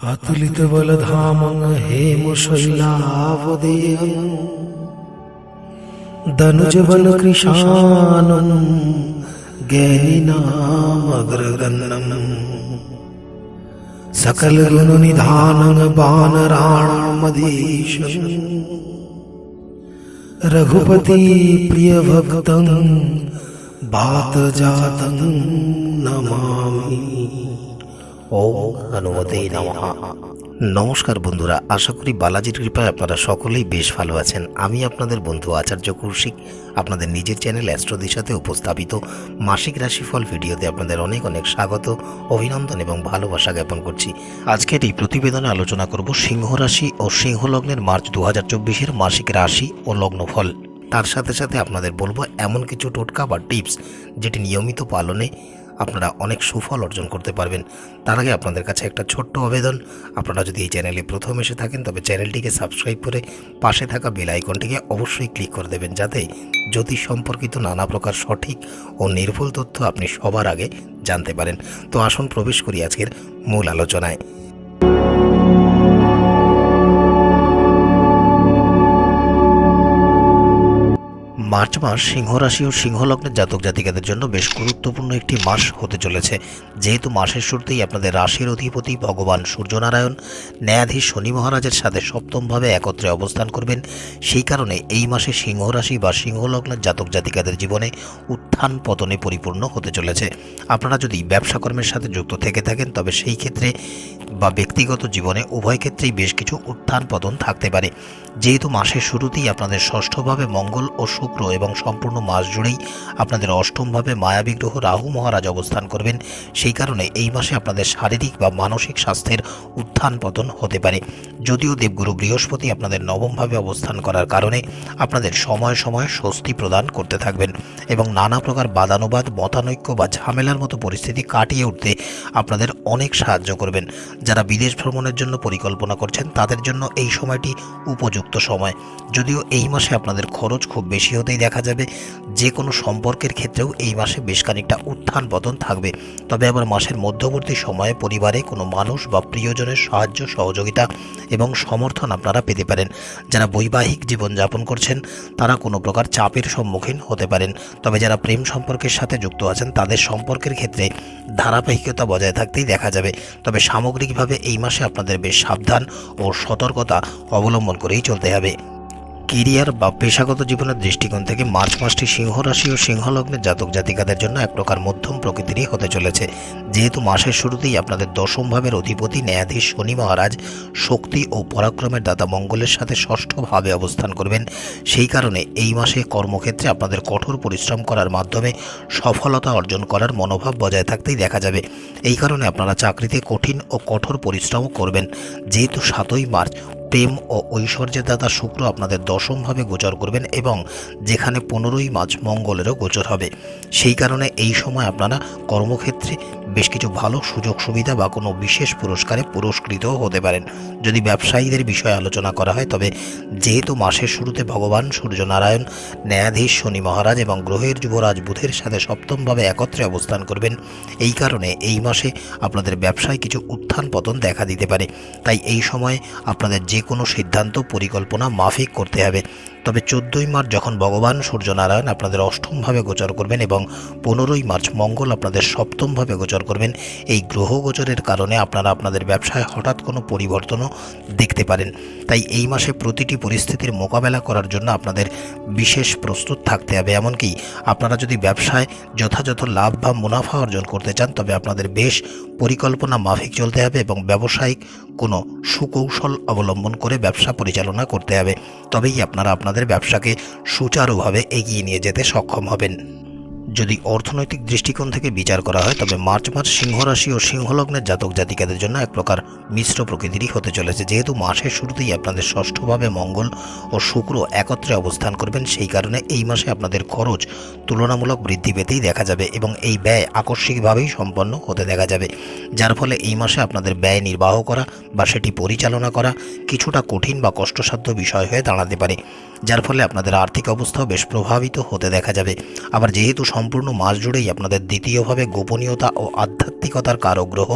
আতুলিত বলধামং হেম শৈলাবদেয় দনুজবল কৃষানন জ্ঞানীনামগ্রগণম সকল গুণ নিধানং বানরাণমধীশ রঘুপতি প্রিয় ভক্তং বাত জাতং নমামি ওম নমস্কার বন্ধুরা, আশা করি বালাজির কৃপায় আপনারা সকলেই বেশ ভালো আছেন। আমি আপনাদের বন্ধু আচার্য কৌশিক, আপনাদের নিজের চ্যানেল অ্যাস্ট্রোদের সাথে উপস্থাপিত মাসিক রাশিফল ভিডিওতে আপনাদের অনেক অনেক স্বাগত, অভিনন্দন এবং ভালোবাসা জ্ঞাপন করছি। আজকের এই প্রতিবেদনে আলোচনা করব সিংহ রাশি ও সিংহ লগ্নের মার্চ দু হাজার চব্বিশের মাসিক রাশি ও লগ্নফল। তার সাথে সাথে আপনাদের বলব এমন কিছু টোটকা বা টিপস, যেটি নিয়মিত পালনে আপনারা অনেক সুফল অর্জন করতে পারবেন। তার আগে আপনাদের কাছে একটা ছোট্ট আবেদন। আপনারা যদি এই চ্যানেলে প্রথম এসে থাকেন, তবে চ্যানেলটিকে সাবস্ক্রাইব করে পাশে থাকা বেল আইকনটিকে অবশ্যই ক্লিক করে দেবেন, যাতে জ্যোতিষ সম্পর্কিত নানা প্রকার সঠিক ও নির্ভুল তথ্য আপনি সবার আগে জানতে পারেন। তো আসুন প্রবেশ করি আজকের মূল আলোচনায়। মার্চ মাস সিংহ রাশি ও সিংহ লগ্নের জাতক জাতিকাদের জন্য বেশ গুরুত্বপূর্ণ একটি মাস হতে চলেছে। যেহেতু মাসের শুরুতেই আপনাদের রাশির অধিপতি ভগবান সূর্যনারায়ণ, ন্যায়াধীশ শনি মহারাজের সাথে সপ্তমভাবে একত্রে অবস্থান করবেন। সেই কারণে এই মাসে সিংহ রাশি বা সিংহ লগ্নের জাতক জাতিকাদের জীবনে উত্থান পতনে পরিপূর্ণ হতে চলেছে। আপনারা যদি ব্যবসা কর্মের সাথে যুক্ত থেকে থাকেন, তবে সেই ক্ষেত্রে বা ব্যক্তিগত জীবনে উভয় ক্ষেত্রেই বেশ কিছু উত্থান পতন থাকতে পারে। যেহেতু মাসের শুরুতেই আপনাদের ষষ্ঠভাবে মঙ্গল ও শুক্র এবং সম্পূর্ণ মাস জুড়েই আপনাদের অষ্টমভাবে মায়াবী গ্রহ রাহু মহারাজ অবস্থান করবেন। সেই কারণে এই মাসে আপনাদের শারীরিক বা মানসিক স্বাস্থ্যের উত্থান পতন হতে পারে। যদিও দেবগুরু বৃহস্পতি আপনাদের নবমভাবে অবস্থান করার কারণে আপনাদের সময় সময় স্বস্তি প্রদান করতে থাকবেন এবং নানা প্রকার বাদানুবাদ, মতানৈক্য বা ঝামেলার মতো পরিস্থিতি কাটিয়ে উঠতে আপনাদের অনেক সাহায্য করবেন। যারা বিদেশ ভ্রমণের জন্য পরিকল্পনা করছেন, তাদের জন্য এই সময়টি উপযুক্ত সময়। যদিও এই মাসে আপনাদের খরচ খুব বেশি হতেই দেখা যাবে যে কোনো সম্পর্কের ক্ষেত্রেও এই মাসে বেশ খানিকটা উত্থান পতন থাকবে। তবে আবার মাসের মধ্যবর্তী সময়ে পরিবারে কোনো মানুষ বা প্রিয়জনের সাহায্য, সহযোগিতা এবং সমর্থন আপনারা পেতে পারেন। যারা বৈবাহিক জীবন যাপন করছেন, তারা কোনো প্রকার চাপের সম্মুখীন হতে পারেন। তবে যারা প্রেম সম্পর্কের সাথে যুক্ত আছেন, তাদের সম্পর্কের ক্ষেত্রে ধারাবাহিকতা বজায় থাকতেই দেখা যাবে। তবে সামগ্রিকভাবে এই মাসে আপনাদের বেশ সাবধান ও সতর্কতা অবলম্বন করেই চলতে হবে। কেরিয়ার বা পেশাগত জীবনের দৃষ্টিকোণ থেকে মার্চ মাসটি সিংহ রাশি ও সিংহ লগ্নের জাতক জাতিকাদের জন্য এক প্রকার মধ্যম প্রকৃতিরই হতে চলেছে। যেহেতু মাসের শুরুতেই আপনাদের দশম ভাবের অধিপতি ন্যায়াধীশ শনি মহারাজ শক্তি ও পরাক্রমের দাতা মঙ্গলের সাথে ষষ্ঠভাবে অবস্থান করবেন। সেই কারণে এই মাসে কর্মক্ষেত্রে আপনাদের কঠোর পরিশ্রম করার মাধ্যমে সফলতা অর্জন করার মনোভাব বজায় থাকতেই দেখা যাবে। এই কারণে আপনারা চাকরিতে কঠিন ও কঠোর পরিশ্রমও করবেন। যেহেতু সাতই মার্চ প্রেম ও ঐশ্বর্যের দাতা শুক্র আপনাদের দশমভাবে গোচর করবেন এবং যেখানে পনেরোই মার্চ মঙ্গলেরও গোচর হবে। সেই কারণে এই সময় আপনারা কর্মক্ষেত্রে বেশ কিছু ভালো সুযোগ সুবিধা বা কোনো বিশেষ পুরস্কারে পুরস্কৃতও হতে পারেন। যদি ব্যবসায়ীদের বিষয়ে আলোচনা করা হয়, তবে যেহেতু মাসের শুরুতে ভগবান সূর্যনারায়ণ, ন্যায়াধীশ শনি মহারাজ এবং গ্রহের যুবরাজ বুধের সাথে সপ্তমভাবে একত্রে অবস্থান করবেন, এই কারণে এই মাসে আপনাদের ব্যবসায় কিছু উত্থান পতন দেখা দিতে পারে। তাই এই সময়ে আপনাদের যে কোনো সিদ্ধান্ত, পরিকল্পনা মাফিক করতে হবে। তবে চোদ্দই মার্চ যখন ভগবান সূর্যনারায়ণ আপনাদের অষ্টমভাবে গোচর করবেন এবং পনেরোই মার্চ মঙ্গল আপনাদের সপ্তমভাবে গোচর করবেন। এই গ্রহ গোচরের কারণে আপনারা আপনাদের ব্যবসায় হঠাৎ কোনো পরিবর্তনও দেখতে পারেন। তাই এই মাসে প্রতিটি পরিস্থিতির মোকাবেলা করার জন্য আপনাদের বিশেষ প্রস্তুত থাকতে হবে। এমনকি আপনারা যদি ব্যবসায় যথাযথ লাভ বা মুনাফা অর্জন করতে চান, তবে আপনাদের বেশ পরিকল্পনা মাফিক চলতে হবে এবং ব্যবসায়িক কোনো সুকৌশল অবলম্বন করে ব্যবসা পরিচালনা করতে হবে। তবেই আপনারা আপনাদের ব্যবসাকে সুচারুভাবে এগিয়ে নিয়ে যেতে সক্ষম হবেন। যদি অর্থনৈতিক দৃষ্টিকোণ থেকে বিচার করা হয়, তবে মার্চ মাস সিংহ রাশি ও সিংহলগ্নের জাতক জাতিকাদের জন্য এক প্রকার মিশ্র প্রকৃতিরই হতে চলেছে। যেহেতু মাসের শুরুতেই আপনাদের ষষ্ঠভাবে মঙ্গল ও শুক্র একত্রে অবস্থান করবেন, সেই কারণে এই মাসে আপনাদের খরচ তুলনামূলক বৃদ্ধি পেতেই দেখা যাবে এবং এই ব্যয় আকস্মিকভাবেই সম্পন্ন হতে দেখা যাবে। যার ফলে এই মাসে আপনাদের ব্যয় নির্বাহ করা বা সেটি পরিচালনা করা কিছুটা কঠিন বা কষ্টসাধ্য বিষয় হয়ে দাঁড়াতে পারে, যার ফলে আপনাদের আর্থিক অবস্থাও বেশ প্রভাবিত হতে দেখা যাবে। আবার যেহেতু সম্পূর্ণ মাস জুড়েই আপনাদের দ্বিতীয়ভাবে গোপনীয়তা ও আধ্যাত্মিকতার কারক গ্রহ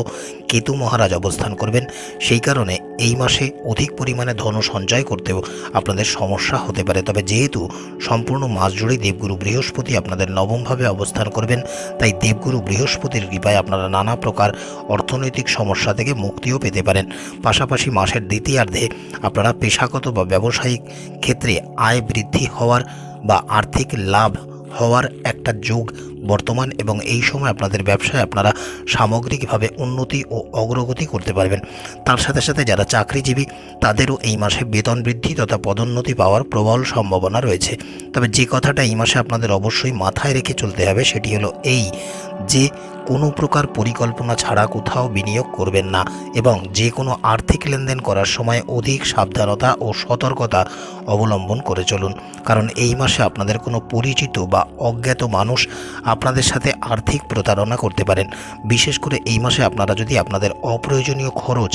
কেতু মহারাজ অবস্থান করবেন। সেই কারণে এই মাসে অধিক পরিমাণে ধন সঞ্চয় করতেও আপনাদের সমস্যা হতে পারে। তবে যেহেতু সম্পূর্ণ মাস জুড়েই দেবগুরু বৃহস্পতি আপনাদের নবমভাবে অবস্থান করবেন, তাই দেবগুরু বৃহস্পতির কৃপায় আপনারা নানা প্রকার অর্থনৈতিক সমস্যা থেকে মুক্তিও পেতে পারেন। পাশাপাশি মাসের দ্বিতীয়ার্ধে আপনারা পেশাগত বা ব্যবসায়িক ক্ষেত্রে আয় বৃদ্ধি হওয়ার বা আর্থিক লাভ হওয়ার একটা যুগ বর্তমান এবং এই সময় আপনাদের ব্যবসায় আপনারা সামগ্রিকভাবে উন্নতি ও অগ্রগতি করতে পারবেন। তার সাথে সাথে যারা চাকরিজীবী, তাদেরও এই মাসে বেতন বৃদ্ধি তথা পদোন্নতি পাওয়ার প্রবল সম্ভাবনা রয়েছে। তবে যে কথাটা এই মাসে আপনাদের অবশ্যই মাথায় রেখে চলতে হবে সেটি হলো এই, যে কোনো প্রকার পরিকল্পনা ছাড়া কোথাও বিনিয়োগ করবেন না এবং যে কোনো আর্থিক লেনদেন করার সময় অধিক সাবধানতা ও সতর্কতা অবলম্বন করে চলুন। কারণ এই মাসে আপনাদের কোনো পরিচিত বা অজ্ঞাত মানুষ আপনাদের সাথে আর্থিক প্রতারণা করতে পারেন। বিশেষ করে এই মাসে আপনারা যদি আপনাদের অপ্রয়োজনীয় খরচ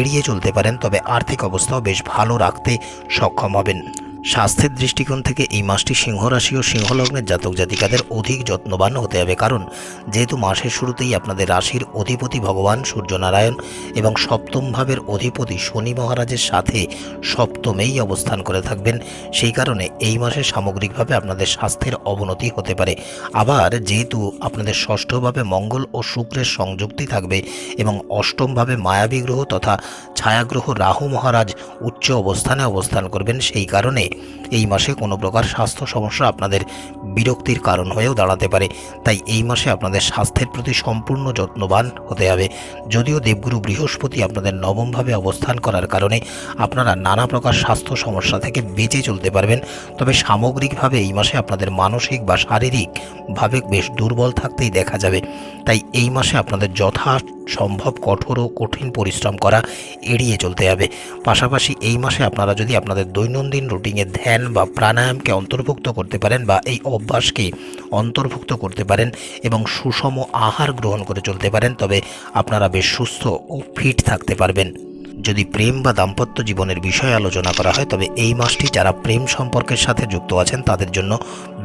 এড়িয়ে চলতে পারেন, তবে আর্থিক অবস্থাও বেশ ভালো রাখতে সক্ষম হবেন। স্বাস্থ্যের দৃষ্টিকোণ থেকে এই মাসটি সিংহ রাশি ও সিংহলগ্নের জাতক জাতিকাদের অধিক যত্নবান হতে হবে। কারণ, যেহেতু মাসের শুরুতেই আপনাদের রাশির অধিপতি ভগবান সূর্যনারায়ণ এবং সপ্তম ভাবের অধিপতি শনি মহারাজের সাথে সপ্তমেই অবস্থান করে থাকবেন, সেই কারণে এই মাসে সামগ্রিকভাবে আপনাদের স্বাস্থ্যের অবনতি হতে পারে। আবার, যেহেতু আপনাদের ষষ্ঠভাবে মঙ্গল ও শুক্রের সংযুক্তি থাকবে এবং অষ্টমভাবে মায়াবী গ্রহ তথা ছায়াগ্রহ রাহু মহারাজ উচ্চ অবস্থানে অবস্থান করবেন, সেই কারণে এই মাসে কোনো প্রকার স্বাস্থ্য সমস্যা আপনাদের বিরক্তির কারণ হয়েও দাঁড়াতে পারে। তাই এই মাসে আপনাদের স্বাস্থ্যের প্রতি সম্পূর্ণ যত্নবান হতে হবে। যদিও দেবগুরু বৃহস্পতি আপনাদের নবমভাবে অবস্থান করার কারণে আপনারা নানা প্রকার স্বাস্থ্য সমস্যা থেকে বেঁচে চলতে পারবেন। তবে সামগ্রিকভাবে এই মাসে আপনাদের মানসিক বা শারীরিকভাবে বেশ দুর্বল থাকতেই দেখা যাবে। তাই এই মাসে আপনাদের যথা সম্ভব কঠোর ও কঠিন পরিশ্রম করা এড়িয়ে চলতে হবে। পাশাপাশি এই মাসে আপনারা যদি আপনাদের দৈনন্দিন রুটিনে ধ্যান বা প্রাণায়ামকে অন্তর্ভুক্ত করতে পারেন বা এই অভ্যাসকে অন্তর্ভুক্ত করতে পারেন এবং সুষম আহার গ্রহণ করে চলতে পারেন, তবে আপনারা বেশ সুস্থ ও ফিট থাকতে পারবেন। যদি প্রেম বা দাম্পত্য জীবনের বিষয়ে আলোচনা করা হয়, তবে এই মাসটি যারা প্রেম সম্পর্কের সাথে যুক্ত আছেন, তাদের জন্য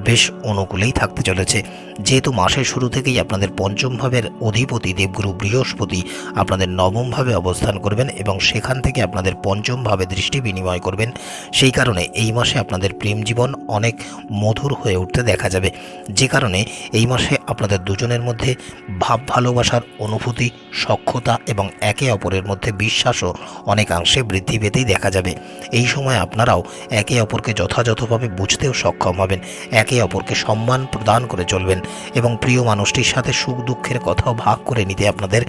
বেশ অনুকূলেই থাকতে চলেছে। যেহেতু মাসের শুরু থেকেই আপনাদের পঞ্চম ভাবের অধিপতি দেবগুরু বৃহস্পতি আপনাদের নবম ভাবে অবস্থান করবেন এবং সেখান থেকে আপনাদের পঞ্চম ভাবে দৃষ্টি বিনিময় করবেন, সেই কারণে এই মাসে আপনাদের প্রেম জীবন অনেক মধুর হয়ে উঠতে দেখা যাবে। যে কারণে এই মাসে আপনাদের দুজনের মধ্যে ভাব ভালোবাসার অনুভূতি, সক্ষতা এবং একে অপরের মধ্যে বিশ্বাসও অনেকাংশে বৃদ্ধি পেতেই দেখা যাবে। এই সময় আপনারাও একে অপরকে যথাযথভাবে বুঝতেও সক্ষম হবেন, একে অপরকে সম্মান প্রদান করে চলবেন এবং প্রিয় মানুষটির সাথে সুখ দুঃখের কথাও ভাগ করে নিতে আপনাদের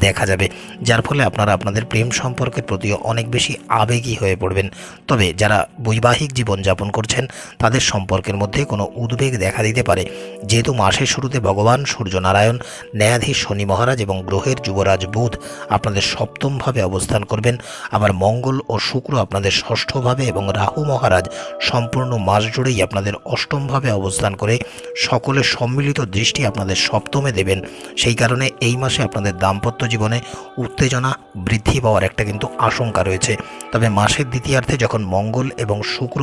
দেখা যাবে, যার ফলে আপনারা আপনাদের প্রেম সম্পর্কের প্রতিও অনেক বেশি আবেগী হয়ে পড়বেন। তবে যারা বৈবাহিক জীবন যাপন করছেন, তাদের সম্পর্কের মধ্যে কোনো উদ্বেগ দেখা দিতে পারে। যেহেতু মাসের শুরুতে ভগবান সূর্যনারায়ণ, ন্যায়াধীশ শনি মহারাজ এবং গ্রহের যুবরাজ বুধ আপনাদের সপ্তমভাবে অবস্থান করবেন। আবার মঙ্গল ও শুক্র আপনাদের ষষ্ঠভাবে এবং রাহু মহারাজ সম্পূর্ণ মাস জুড়েই আপনাদের অষ্টমভাবে অবস্থান করে সকলের সম্মিলিত দৃষ্টি আপনাদের সপ্তমে দেবেন। সেই কারণে এই মাসে আপনাদের দাম্পত্য জীবনে উত্তেজনা বৃদ্ধি পাওয়ার একটা কিন্তু আশঙ্কা রয়েছে। তবে মাসের দ্বিতীয়ার্ধে যখন মঙ্গল এবং শুক্র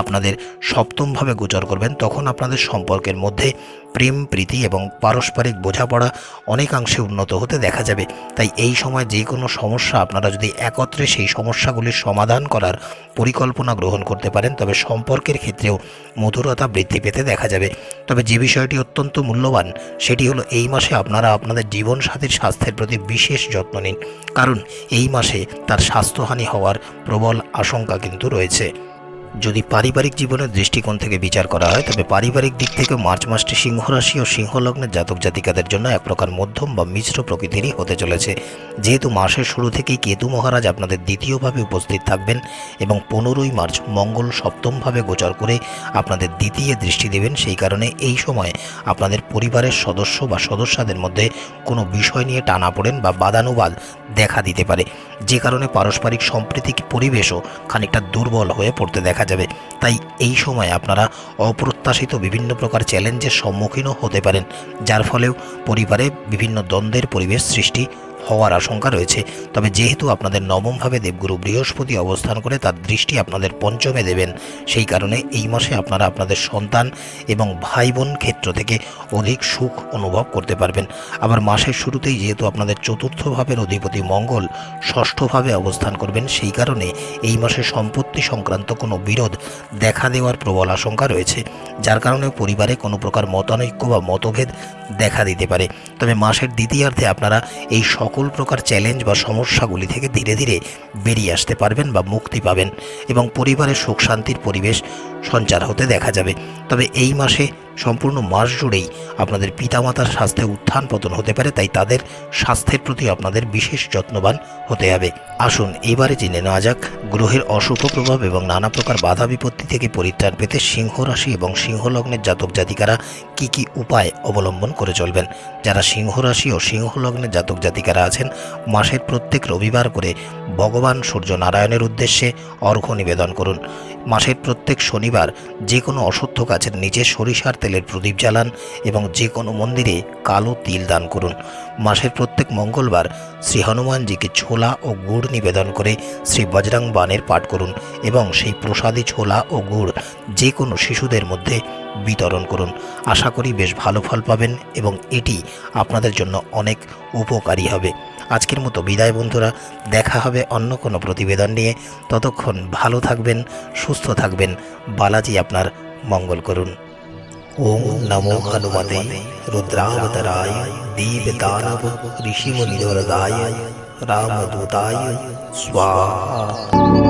আপনাদের সপ্তমভাবে গোচর করবেন, তখন আপনাদের সম্পর্কের মধ্যে প্রেম, প্রীতি এবং পারস্পরিক বোঝাপড়া অনেকাংশে উন্নত হতে দেখা যাবে। তাই এই সময় যে কোনো সমস্যা আপনারা যদি একত্রে সেই সমস্যাগুলির সমাধান করার পরিকল্পনা গ্রহণ করতে পারেন, তবে সম্পর্কের ক্ষেত্রেও মধুরতা বৃদ্ধি পেতে দেখা যাবে। তবে যে বিষয়টি অত্যন্ত মূল্যবান, সেটি হলো এই মাসে আপনারা আপনাদের জীবনসাথীর স্বাস্থ্যের প্রতি বিশেষ যত্ন নিন। কারণ এই মাসে তার স্বাস্থ্যহানি হওয়ার প্রবল আশঙ্কা কিন্তু রয়েছে। যদি পারিবারিক জীবনের দৃষ্টিকোণ থেকে বিচার করা হয়, তবে পারিবারিক দিক থেকে মার্চ মাসটি সিংহ রাশি ও সিংহ লগ্নের জাতক জাতিকাদের জন্য এক প্রকার মধ্যম বা মিশ্র প্রকৃতিরই হতে চলেছে। যেহেতু মাসের শুরু থেকেই কেতু মহারাজ আপনাদের দ্বিতীয়ভাবে উপস্থিত থাকবেন এবং পনেরোই মার্চ মঙ্গল সপ্তমভাবে গোচর করে আপনাদের দ্বিতীয় দৃষ্টি দেবেন, সেই কারণে এই সময় আপনাদের পরিবারের সদস্য বা সদস্যদের মধ্যে কোনো বিষয় নিয়ে টানা পড়েন বা বাদানুবাদ দেখা দিতে পারে। যে কারণে পারস্পরিক সম্প্রীতিক পরিবেশও খানিকটা দুর্বল হয়ে পড়তে দেখা যাবে। তাই এই সময় আপনারা অপ্রত্যাশিত বিভিন্ন প্রকার চ্যালেঞ্জের সম্মুখীনও হতে পারেন, যার ফলেও পরিবারে বিভিন্ন দ্বন্দ্বের পরিবেশ সৃষ্টি হওয়ার আশঙ্কা রয়েছে। তবে যেহেতু আপনাদের নবমভাবে দেবগুরু বৃহস্পতি অবস্থান করে তার দৃষ্টি আপনাদের পঞ্চমে দেবেন, সেই কারণে এই মাসে আপনারা আপনাদের সন্তান এবং ভাই বোন ক্ষেত্র থেকে অধিক সুখ অনুভব করতে পারবেন। আবার মাসের শুরুতেই যেহেতু আপনাদের চতুর্থ ভাবের অধিপতি মঙ্গল ষষ্ঠভাবে অবস্থান করবেন, সেই কারণে এই মাসে সম্পত্তি সংক্রান্ত কোনো বিরোধ দেখা দেওয়ার প্রবল আশঙ্কা রয়েছে, যার কারণে পরিবারে কোনো প্রকার মতানৈক্য বা মতভেদ দেখা দিতে পারে। তবে মাসের দ্বিতীয়ার্ধে আপনারা এই সকল প্রকার চ্যালেঞ্জ বা সমস্যাগুলি থেকে ধীরে ধীরে বেরিয়ে আসতে পারবেন বা মুক্তি পাবেন এবং পরিবারের সুখ শান্তির পরিবেশ সঞ্চার হতে দেখা যাবে। তবে এই মাসে সম্পূর্ণ মাস জুড়েই আপনাদের পিতামাতার স্বাস্থ্যে উত্থান পতন হতে পারে, তাই তাদের স্বাস্থ্যের প্রতি আপনাদের বিশেষ যত্নবান হতে হবে। আসুন, এবারে জেনে নেওয়া যাক, গ্রহের অশুভ প্রভাব এবং নানা প্রকার বাধা বিপত্তি থেকে পরিত্রাণ পেতে সিংহ রাশি এবং সিংহ লগ্নের জাতক জাতিকারা কি কি উপায় অবলম্বন করে চলবেন? যারা সিংহ রাশি ও সিংহ লগ্নের জাতক জাতিকারা আছেন, মাসের প্রত্যেক রবিবার করে ভগবান সূর্য নারায়ণের উদ্দেশ্যে অর্ঘ্য নিবেদন করুন। মাসের প্রত্যেক শনিবার যে কোনো অশ্বত্থ গাছের নিচে সরিষার তেলের প্রদীপ জ্বালান এবং যে কোনো মন্দিরে কালো তিল দান করুন। মাসের প্রত্যেক মঙ্গলবার শ্রী হনুমানজিকে ছোলা ও গুড় নিবেদন করে শ্রী বজরং বাণের পাঠ করুন এবং সেই প্রসাদী ছোলা ও গুড় যে কোনো শিশুদের মধ্যে বিতরণ করুন। আশা করি বেশ ভালো ফল পাবেন এবং এটি আপনাদের জন্য অনেক উপকারী হবে। আজকের মতো বিদায় বন্ধুরা, দেখা হবে অন্য কোনো প্রতিবেদন নিয়ে। ততক্ষণ ভালো থাকবেন, সুস্থ থাকবেন। বালাজি আপনার মঙ্গল করুন। ओम नमो हनुमते रुद्रावतराय दीपदानव ऋषिमुनिवरदाय रामदूताय स्वाहा।